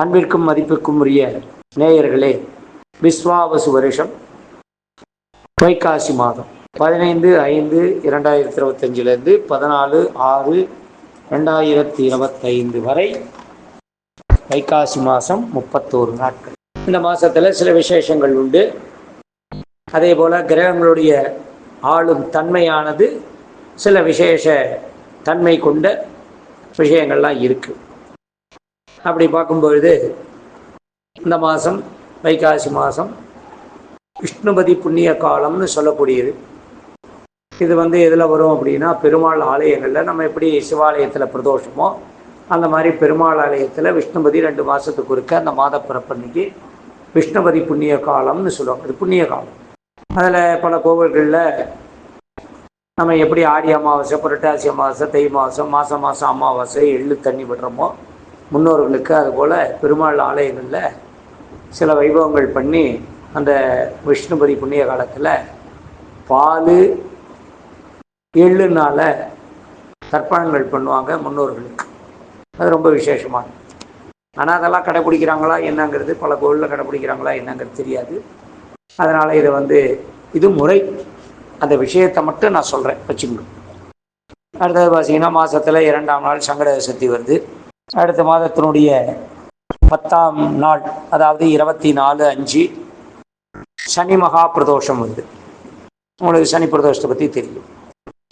அன்பிற்கும் மதிப்புக்கும் உரிய நேயர்களே விஸ்வாவசு வருஷம் வைகாசி மாதம். பதினைந்து ஐந்து இரண்டாயிரத்தி இருபத்தஞ்சிலிருந்து பதினாலு ஆறு ரெண்டாயிரத்தி இருபத்தைந்து வரை வைகாசி மாதம் முப்பத்தோரு நாட்கள். இந்த மாதத்தில் சில விசேஷங்கள் உண்டு. அதே போல் கிரகங்களுடைய ஆளும் தன்மையானது சில விசேஷ தன்மை கொண்ட விஷயங்கள்லாம் இருக்குது அப்படி பார்க்கும்பொழுது இந்த மாதம் வைகாசி மாதம் விஷ்ணுபதி புண்ணிய காலம்னு சொல்லக்கூடியது. இது வந்து எதில் வரும் அப்படின்னா பெருமாள் ஆலயங்களில் நம்ம எப்படி சிவாலயத்தில் பிரதோஷமோ அந்த மாதிரி பெருமாள் ஆலயத்தில் விஷ்ணுபதி ரெண்டு மாதத்துக்கு இருக்க அந்த மாத பிறப்பன்னைக்கு விஷ்ணுபதி புண்ணிய காலம்னு சொல்லுவாங்க. அது புண்ணிய காலம். அதில் பல கோவில்களில் நம்ம எப்படி ஆடி அமாவாசை புரட்டாசி அமாவாசை தை மாதம் மாதம் மாதம் அமாவாசை எள்ளு தண்ணி விடுறோமோ முன்னோர்களுக்கு அதுபோல் பெருமாள் ஆலயங்களில் சில வைபவங்கள் பண்ணி அந்த விஷ்ணுபதி புண்ணிய காலத்தில் பால் எள்ளுனால தர்ப்பணங்கள் பண்ணுவாங்க முன்னோர்களுக்கு. அது ரொம்ப விசேஷமானது ஆனால் அதெல்லாம் கடைப்பிடிக்கிறாங்களா என்னங்கிறது பல கோவிலில் கடைப்பிடிக்கிறாங்களா என்னங்கிறது தெரியாது. அதனால் இதை வந்து இது முறை. அந்த விஷயத்தை மட்டும் நான் சொல்கிறேன் வச்சுக்கணும். அடுத்தது பார்த்தீங்கன்னா மாதத்தில் இரண்டாம் நாள் சங்கட சக்தி வருது. அடுத்த மாதத்தினுடைய பத்தாம் நாள் அதாவது இருபத்தி நாலு அஞ்சு சனி மகா பிரதோஷம் வருது உங்களுக்கு சனி பிரதோஷத்தை பற்றி தெரியும்.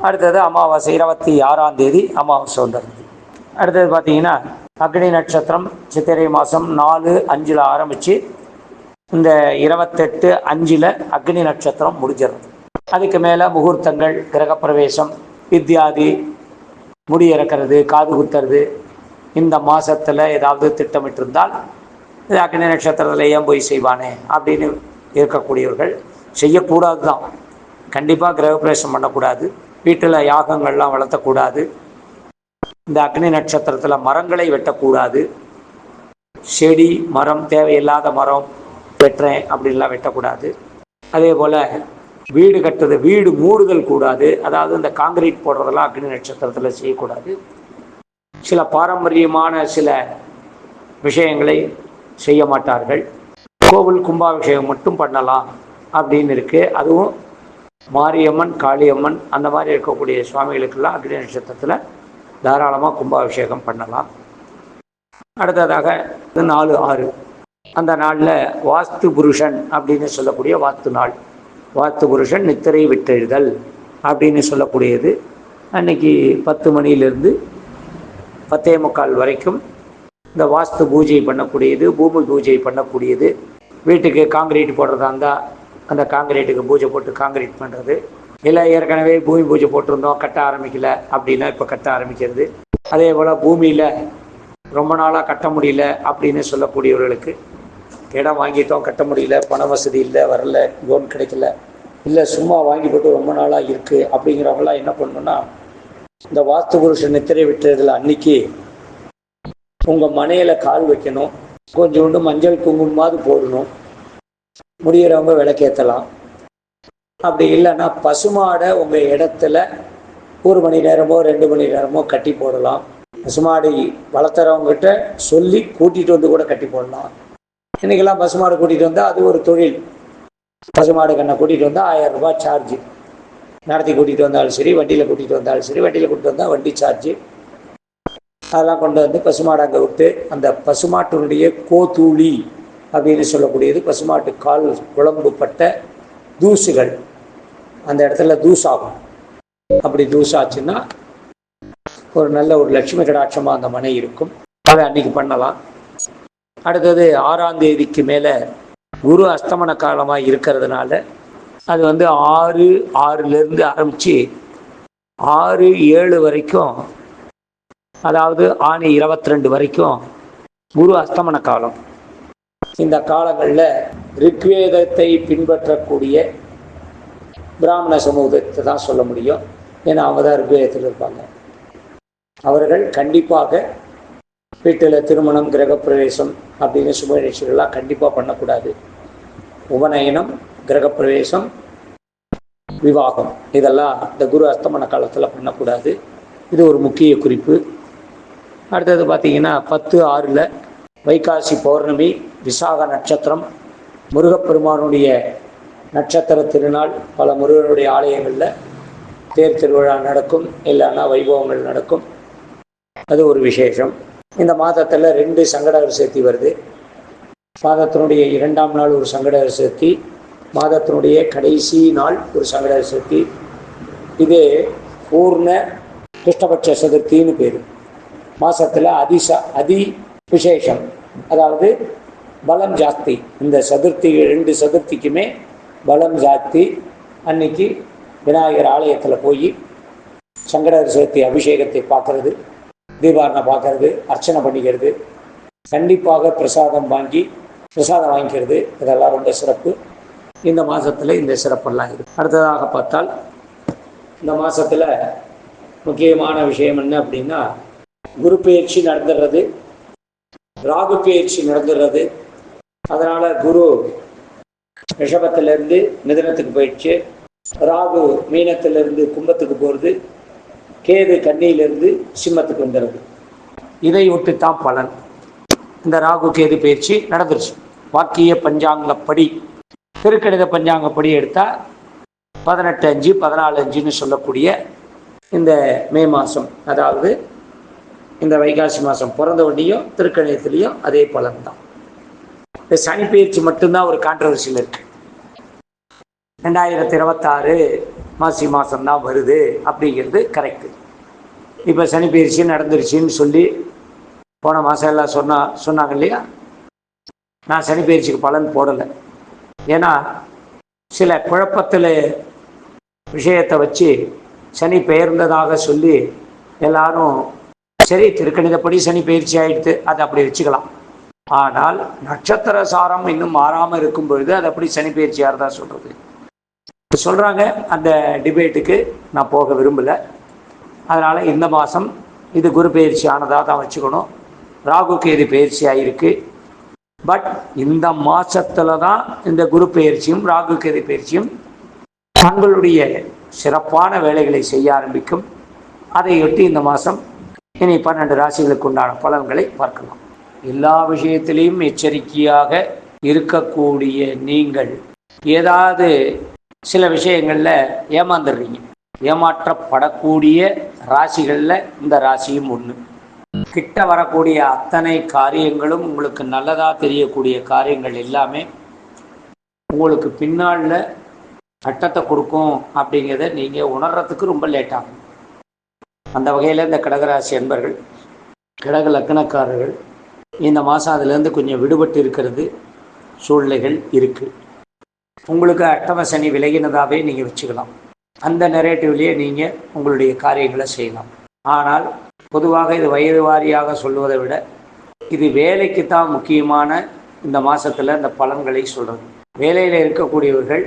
அடுத்தது அமாவாசை இருபத்தி ஆறாம் தேதி அமாவாசை வந்துடுது அடுத்தது பார்த்தீங்கன்னா அக்னி நட்சத்திரம் சித்திரை மாதம் நாலு அஞ்சில் ஆரம்பித்து இந்த இருபத்தெட்டு அஞ்சில் அக்னி நட்சத்திரம் முடிஞ்சிடும். அதுக்கு மேலே முகூர்த்தங்கள் கிரகப்பிரவேசம் வித்யாதி முடி இறக்கிறது காது குத்துறது இந்த மாதத்தில் ஏதாவது திட்டமிட்டிருந்தால் அக்னி நட்சத்திரத்தில் ஏன் போய் செய்வானே அப்படின்னு இருக்கக்கூடியவர்கள் செய்யக்கூடாது தான் கண்டிப்பாக கிரகப்பிரவேசம் பண்ணக்கூடாது. வீட்டில் யாகங்கள்லாம் வளர்த்தக்கூடாது. இந்த அக்னி நட்சத்திரத்தில் மரங்களை வெட்டக்கூடாது. செடி மரம் தேவையில்லாத மரம் வெட்டுறேன் அப்படின்லாம் வெட்டக்கூடாது. அதே போல் வீடு கட்டுறது வீடு மூடுதல் கூடாது. அதாவது இந்த காங்கிரீட் போடுறதெல்லாம் அக்னி நட்சத்திரத்தில் செய்யக்கூடாது. சில பாரம்பரியமான சில விஷயங்களை செய்ய மாட்டார்கள். கோவில் கும்பாபிஷேகம் மட்டும் பண்ணலாம் அப்படின்னு இருக்குது அதுவும் மாரியம்மன் காளியம்மன் அந்த மாதிரி இருக்கக்கூடிய சுவாமிகளுக்கெல்லாம் அக்னி நட்சத்திரத்தில் தாராளமாக கும்பாபிஷேகம் பண்ணலாம். அடுத்ததாக இது நாலு ஆறு. அந்த நாளில் வாஸ்து புருஷன் அப்படின்னு சொல்லக்கூடிய வாஸ்து நாள். வாஸ்து புருஷன் நித்திரை விட்டெழுதல் அப்படின்னு சொல்லக்கூடியது. அன்னைக்கு பத்து மணியிலிருந்து பத்தே முக்கால் வரைக்கும் இந்த வாஸ்து பூஜை பண்ணக்கூடியது பூமி பூஜை பண்ணக்கூடியது. வீட்டுக்கு காங்கிரீட் போடுறதா இருந்தால் அந்த காங்கிரீட்டுக்கு பூஜை போட்டு காங்கிரீட் பண்ணுறது இல்லை ஏற்கனவே பூமி பூஜை போட்டிருந்தோம் கட்ட ஆரம்பிக்கல அப்படின்னா இப்போ கட்ட ஆரம்பிக்கிறது. அதே போல் பூமியில் ரொம்ப நாளாக கட்ட முடியல அப்படின்னு சொல்லக்கூடியவர்களுக்கு இடம் வாங்கிட்டோம் கட்ட முடியல பண வசதி இல்லை வரல லோன் கிடைக்கல. இல்லை சும்மா வாங்கி போட்டு ரொம்ப நாளாக இருக்குது அப்படிங்கிறவங்களாம் என்ன பண்ணணும்னா இந்த வாஸ்து புருஷன் நித்திரை விட்டுறதுல அன்னைக்கு உங்கள் மனையில் கால் வைக்கணும். கொஞ்சோண்டு மஞ்சள் குங்குமமாவது போடணும். முடிகிறவங்க விளக்கேற்றலாம் அப்படி இல்லைன்னா பசுமாடை உங்கள் இடத்துல ஒரு மணி நேரமோ ரெண்டு மணி நேரமோ கட்டி போடலாம். பசுமாடு வளர்த்துறவங்ககிட்ட சொல்லி கூட்டிகிட்டு வந்து கூட கட்டி போடலாம். இன்றைக்கெல்லாம் பசுமாடு கூட்டிகிட்டு வந்தால் அது ஒரு தொழில். பசுமாடு கண்ணை கூட்டிகிட்டு வந்தால் ஆயிரம் ரூபாய் சார்ஜ் நடத்தி கூட்டிகிட்டு வந்தாலும் சரி வண்டியில் கூட்டிகிட்டு வந்தாலும் சரி வண்டியில் கூட்டிகிட்டு வந்தால் வண்டி சார்ஜ் அதெல்லாம் கொண்டு வந்து பசுமாடு அங்கே விட்டு அந்த பசுமாட்டினுடைய கோதூளி அப்படின்னு சொல்லக்கூடியது பசுமாட்டு கால் குழம்பு பட்ட தூசுகள். அந்த இடத்துல தூசாகும் அப்படி தூசாச்சுன்னா ஒரு நல்ல ஒரு லட்சுமி கடாட்சமாக அந்த மனை இருக்கும். அதை அன்னைக்கு பண்ணலாம். அடுத்தது ஆறாம் தேதிக்கு மேலே குரு அஸ்தமன காலமாக இருக்கிறதுனால அது வந்து ஆறு ஆறுலேருந்து ஆரம்பித்து ஆறு ஏழு வரைக்கும் அதாவது ஆணி இருபத்தி ரெண்டு வரைக்கும் குரு அஸ்தமன காலம். இந்த காலங்களில் ரிக்வேதத்தை பின்பற்றக்கூடிய பிராமண சமூகத்தை தான் சொல்ல முடியும். ஏன்னா அவங்க தான் ரிக்வேதத்தில் இருப்பாங்க. அவர்கள் கண்டிப்பாக வீட்டில் திருமணம் கிரகப்பிரவேசம் அப்படின்னு சுப நிகழ்ச்சிகள்லாம் கண்டிப்பாக பண்ணக்கூடாது. உபநயனம் கிரகப்பிரவேசம் விவாகம். இதெல்லாம் இந்த குரு அஸ்தமன காலத்தில் பண்ணக்கூடாது. இது ஒரு முக்கிய குறிப்பு. அடுத்தது பார்த்தீங்கன்னா பத்து ஆறில் வைகாசி பௌர்ணமி விசாக நட்சத்திரம் முருகப்பெருமானுடைய நட்சத்திர திருநாள் பல முருகனுடைய ஆலயங்களில் தேர் திருவிழா நடக்கும் இல்லைன்னா வைபவங்கள் நடக்கும். அது ஒரு விசேஷம். இந்த மாதத்தில் ரெண்டு சங்கடகர் சேர்த்தி வருது. மாதத்தினுடைய இரண்டாம் நாள் ஒரு சங்கடகர் சேர்த்தி மாதத்தினுடைய கடைசி நாள் ஒரு சங்கட சதுர்த்தி இது பூர்ண கிருஷ்ணபட்ச சதுர்த்தின்னு பேர். மாதத்தில் அதிச அதி விசேஷம். அதாவது பலம் ஜாஸ்தி. இந்த சதுர்த்தி ரெண்டு சதுர்த்திக்குமே பலம் ஜாஸ்தி. அன்னைக்கு விநாயகர் ஆலயத்தில் போய் சங்கடர் சதுர்த்தி அபிஷேகத்தை பார்க்கறது தீபாரணை பார்க்கறது அர்ச்சனை பண்ணிக்கிறது. கண்டிப்பாக பிரசாதம் வாங்கி பிரசாதம் வாங்கிக்கிறது. இதெல்லாம் ரொம்ப சிறப்பு. இந்த மாதத்தில் இந்த சிறப்பெல்லாம் இருக்குது அடுத்ததாக பார்த்தால் இந்த மாதத்தில் முக்கியமான விஷயம் என்ன அப்படின்னா குரு பயிற்சி நடந்துடுறது ராகு பயிற்சி நடந்துடுறது. அதனால் குரு ரிஷபத்திலேருந்து மிதனத்துக்கு போயிடுச்சு. ராகு மீனத்திலிருந்து கும்பத்துக்கு போகிறது கேது கண்ணியிலிருந்து சிம்மத்துக்கு வந்துடுது இதை விட்டு தான் பலன். இந்த ராகு கேது பயிற்சி நடந்துருச்சு. வாக்கிய பஞ்சாங்கப்படி திருக்கணித பஞ்சாங்கப்படி எடுத்தால் பதினெட்டு அஞ்சு பதினாலு அஞ்சுன்னு சொல்லக்கூடிய இந்த மே மாதம் அதாவது இந்த வைகாசி மாதம் பிறந்த உடனேயும் திருக்கணிதத்துலேயும் அதே பலன் தான் இந்த சனி பயிற்சி மட்டும்தான் ஒரு கான்ட்ரவர்சியில் இருக்கு. ரெண்டாயிரத்தி இருபத்தாறு மாசி மாதம் தான் வருது அப்படிங்கிறது கரெக்டு இப்போ சனி பயிற்சி நடந்துருச்சுன்னு சொல்லி போன மாதம் எல்லாம் சொன்னா சொன்னாங்க இல்லையா? நான் சனி பயிற்சிக்கு பலன் போடலை. ஏன்னா சில குழப்பத்தில் விஷயத்தை வச்சு சனி பெயர்ந்ததாக சொல்லி எல்லாரும் சரி திருக்கணிதப்படி சனி பயிற்சி ஆயிடுத்து அதை அப்படி வச்சுக்கலாம். ஆனால் நட்சத்திர சாரம் இன்னும் மாறாமல் இருக்கும் பொழுது அது அப்படி சனி பயிற்சியாக தான் சொல்கிறது சொல்கிறாங்க அந்த டிபேட்டுக்கு நான் போக விரும்பலை. அதனால் இந்த மாதம் இது குரு பயிற்சி ஆனதாக தான் வச்சுக்கணும். ராகு கேது பயிற்சி ஆகிருக்கு பட் இந்த மாசத்துல தான் இந்த குரு பயிற்சியும் ராகு கேது பயிற்சியும் தங்களுடைய சிறப்பான வேலைகளை செய்ய ஆரம்பிக்கும். அதையொட்டி இந்த மாதம் இனி பன்னெண்டு ராசிகளுக்கு உண்டான பலன்களை பார்க்கலாம். எல்லா விஷயத்திலையும் எச்சரிக்கையாக இருக்கக்கூடிய நீங்கள் ஏதாவது சில விஷயங்களில் ஏமாந்துடுறீங்க. ஏமாற்றப்படக்கூடிய ராசிகளில் இந்த ராசியும் ஒன்று கிட்ட வரக்கூடிய அத்தனை காரியங்களும் உங்களுக்கு நல்லதாக தெரியக்கூடிய காரியங்கள் எல்லாமே உங்களுக்கு பின்னாளில் கட்டத்தை கொடுக்கும் அப்படிங்கிறத நீங்கள் உணர்றதுக்கு ரொம்ப லேட் ஆகும். அந்த வகையில் இந்த கடகராசி அன்பர்கள் கடக லக்னக்காரர்கள் இந்த மாதம் அதுலேருந்து கொஞ்சம் விடுபட்டு இருக்கிறது சூழ்நிலைகள் இருக்குது உங்களுக்கு அட்டம சனி விலகினதாகவே நீங்கள் வச்சுக்கலாம். அந்த நெரேட்டிவ்லேயே நீங்கள் உங்களுடைய காரியங்களை செய்யலாம். ஆனால் பொதுவாக இது வயது வாரியாக சொல்லுவதை விட இது வேலைக்கு தான் முக்கியமான இந்த மாதத்தில் இந்த பலன்களை சொல்கிறது வேலையில் இருக்கக்கூடியவர்கள்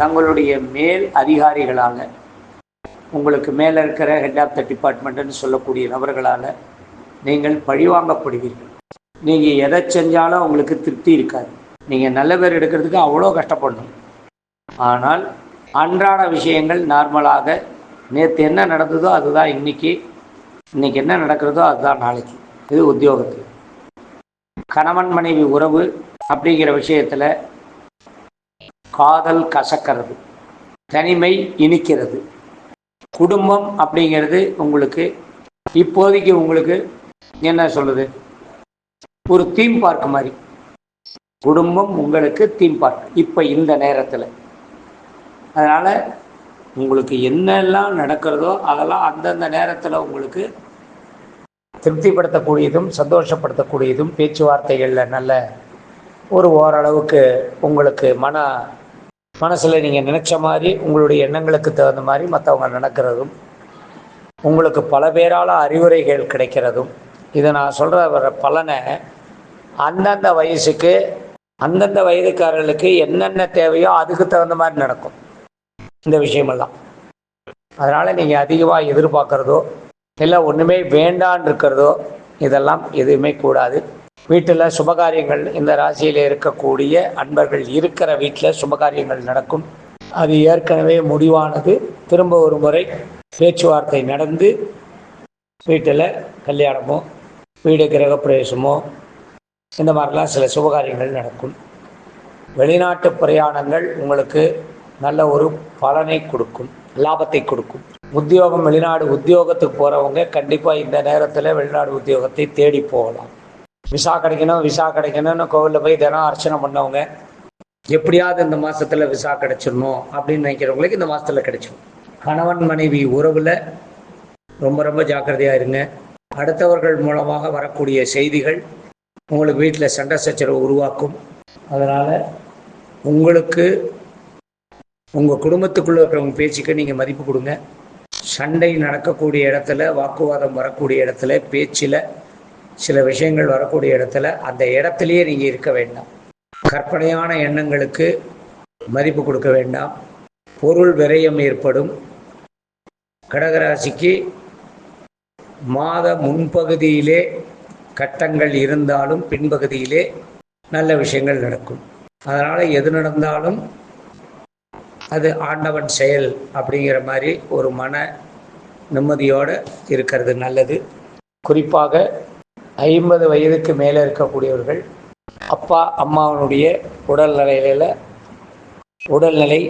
தங்களுடைய மேல் அதிகாரிகளால் உங்களுக்கு மேலே இருக்கிற ஹெட் ஆஃப் த டிபார்ட்மெண்ட்டுன்னு சொல்லக்கூடிய நபர்களால் நீங்கள் பழிவாங்கப்படுவீர்கள் நீங்கள் எதை செஞ்சாலும் உங்களுக்கு திருப்தி இருக்காது. நீங்கள் நல்ல பேர் எடுக்கிறதுக்கு அவ்வளோ கஷ்டப்படணும். ஆனால் அன்றாட விஷயங்கள் நார்மலாக நேற்று என்ன நடந்ததோ அதுதான் இன்றைக்கி இன்னைக்கு என்ன நடக்கிறதோ அதுதான் நாளைக்கு. இது உத்தியோகத்தில். கணவன் மனைவி உறவு அப்படிங்கிற விஷயத்தில் காதல் கசக்கிறது. தனிமை இனிக்கிறது. குடும்பம் அப்படிங்கிறது உங்களுக்கு இப்போதைக்கு உங்களுக்கு என்ன சொல்லுது ஒரு தீம் பார்க் மாதிரி. குடும்பம் உங்களுக்கு தீம் பார்க் இப்போ இந்த நேரத்தில். அதனால் உங்களுக்கு என்னெல்லாம் நடக்கிறதோ அதெல்லாம் அந்தந்த நேரத்தில் உங்களுக்கு திருப்திப்படுத்தக்கூடியதும் சந்தோஷப்படுத்தக்கூடியதும் பேச்சுவார்த்தைகளில் நல்ல ஒரு ஓரளவுக்கு உங்களுக்கு மன மனசில் நீங்கள் நினச்ச மாதிரி உங்களுடைய எண்ணங்களுக்கு தகுந்த மாதிரி மற்றவங்க நடக்கிறதும் உங்களுக்கு பல பேரால் அறிவுரைகள் கிடைக்கிறதும் இதை நான் சொல்கிற வர பலனை அந்தந்த வயசுக்கு அந்தந்த வயதுக்காரர்களுக்கு என்னென்ன தேவையோ அதுக்கு தகுந்த மாதிரி நடக்கும். இந்த விஷயமெல்லாம். அதனால் நீங்கள் அதிகமாக எதிர்பார்க்குறதோ இல்லை ஒன்றுமே வேண்டான் இருக்கிறதோ இதெல்லாம் எதுவுமே கூடாது. வீட்டில் சுபகாரியங்கள் இந்த ராசியில் இருக்கக்கூடிய அன்பர்கள் இருக்கிற வீட்டில் சுபகாரியங்கள் நடக்கும். அது ஏற்கனவே முடிவானது. திரும்ப ஒரு முறை பேச்சுவார்த்தை நடந்து வீட்டில் கல்யாணமோ வீடு கிரகப்பிரவேசமோ இந்த மாதிரிலாம் சில சுபகாரியங்கள் நடக்கும். வெளிநாட்டு பிரயாணங்கள் உங்களுக்கு நல்ல ஒரு பலனை கொடுக்கும் லாபத்தை கொடுக்கும். உத்தியோகம் வெளிநாடு உத்தியோகத்துக்கு போகிறவங்க கண்டிப்பாக இந்த நேரத்தில் வெளிநாடு உத்தியோகத்தை தேடி போகலாம். விசா கிடைக்கணும் விசா கிடைக்கணும்னு கோவிலில் போய் தினம் அர்ச்சனை பண்ணவங்க எப்படியாவது இந்த மாசத்துல விசா கிடைச்சிடணும் அப்படின்னு நினைக்கிறவங்களுக்கு இந்த மாசத்துல கிடைச்சிடும். கணவன் மனைவி உறவில் ரொம்ப ரொம்ப ஜாக்கிரதையாக இருங்க. அடுத்தவர்கள் மூலமாக வரக்கூடிய செய்திகள் உங்களுக்கு வீட்டில் சண்டை சச்சரவு உருவாக்கும். அதனால் உங்களுக்கு உங்கள் குடும்பத்துக்குள்ளே இருக்கிறவங்க பேச்சுக்கு நீங்கள் மதிப்பு கொடுங்க. சண்டை நடக்கக்கூடிய இடத்துல வாக்குவாதம் வரக்கூடிய இடத்துல பேச்சில் சில விஷயங்கள் வரக்கூடிய இடத்துல அந்த இடத்துலையே நீங்கள் இருக்க வேண்டாம். கற்பனையான எண்ணங்களுக்கு மதிப்பு கொடுக்க வேண்டாம். பொருள் விரயம் ஏற்படும். கடகராசிக்கு மாத முன்பகுதியிலே கட்டங்கள் இருந்தாலும் பின்பகுதியிலே நல்ல விஷயங்கள் நடக்கும். அதனால் எது நடந்தாலும் அது ஆண்டவன் செயல் அப்படிங்கிற மாதிரி ஒரு மன நிம்மதியோடு இருக்கிறது நல்லது. குறிப்பாக ஐம்பது வயதுக்கு மேலே இருக்கக்கூடியவர்கள் அப்பா அம்மாவனுடைய உடல்நிலையில உடல்நிலை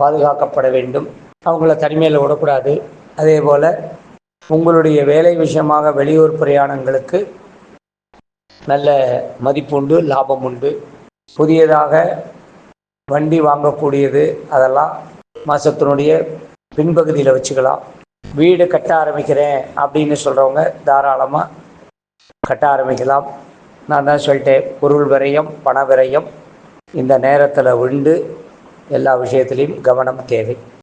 பாதுகாக்கப்பட வேண்டும். அவங்கள தனிமையில் விடக்கூடாது. அதே போல் உங்களுடைய வேலை விஷயமாக வெளியூர் பிரயாணங்களுக்கு நல்ல மதிப்புண்டு லாபம் உண்டு. புதியதாக வண்டி வாங்கக்கூடியது அதெல்லாம் மாதத்தினுடைய பின்பகுதியில் வச்சுக்கலாம். வீடு கட்ட ஆரம்பிக்கிறேன் அப்படின்னு சொல்கிறவங்க தாராளமாக கட்ட ஆரம்பிக்கலாம். நான் தான் சொல்லிட்டேன் பொருள் விரயம் பண விரயம் இந்த நேரத்தில் உண்டு. எல்லா விஷயத்துலேயும் கவனம் தேவை.